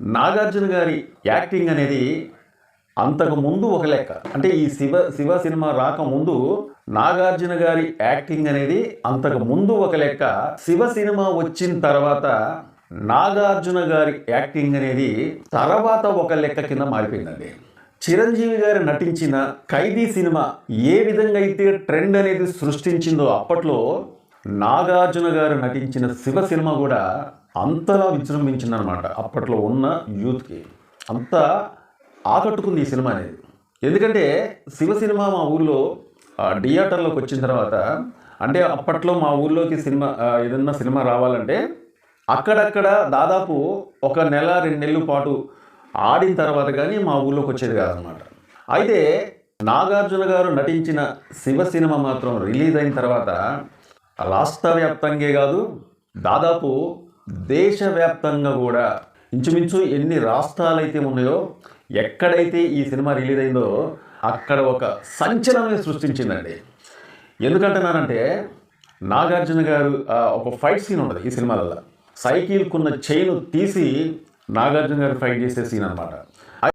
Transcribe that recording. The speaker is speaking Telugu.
నాగార్జున గారి యాక్టింగ్ అనేది అంతకు ముందు ఒక లెక్క. అంటే ఈ శివ శివ సినిమా రాకముందు నాగార్జున గారి యాక్టింగ్ అనేది అంతకు ముందు ఒక లెక్క. శివ సినిమా వచ్చిన తర్వాత నాగార్జున గారి యాక్టింగ్ అనేది తర్వాత ఒక లెక్క కింద మారిపోయిందండి. చిరంజీవి గారు నటించిన ఖైదీ సినిమా ఏ విధంగా అయితే ట్రెండ్ అనేది సృష్టించిందో అప్పట్లో నాగార్జున గారు నటించిన శివ సినిమా కూడా అంతలా విజృంభించిందనమాట అప్పట్లో ఉన్న యూత్కి. అంత ఆకట్టుకుంది ఈ సినిమా అనేది. ఎందుకంటే శివ సినిమా మా ఊళ్ళో ఆ, థియేటర్లోకి వచ్చిన తర్వాత అంటే అప్పట్లో మా ఊళ్ళోకి సినిమా ఏదన్నా సినిమా రావాలంటే అక్కడక్కడ దాదాపు ఒక నెల రెండు నెలల పాటు ఆడిన తర్వాత కానీ మా ఊళ్ళోకి వచ్చేది కాదనమాట అయితే నాగార్జున గారు నటించిన శివ సినిమా మాత్రం రిలీజ్ అయిన తర్వాత రాష్ట్ర వ్యాప్తంగా కాదు దాదాపు దేశవ్యాప్తంగా కూడా ఇంచుమించు ఎన్ని రాష్ట్రాలు అయితే ఉన్నాయో ఎక్కడైతే ఈ సినిమా రిలీజ్ అయిందో అక్కడ ఒక సంచలనం సృష్టించిందండి. ఎందుకంటున్నానంటే నాగార్జున గారు ఒక ఫైట్ సీన్ ఉండదు ఈ సినిమాలలో. సైకిల్కున్న చైన్ తీసి నాగార్జున గారు ఫైట్ చేసే సీన్ అనమాట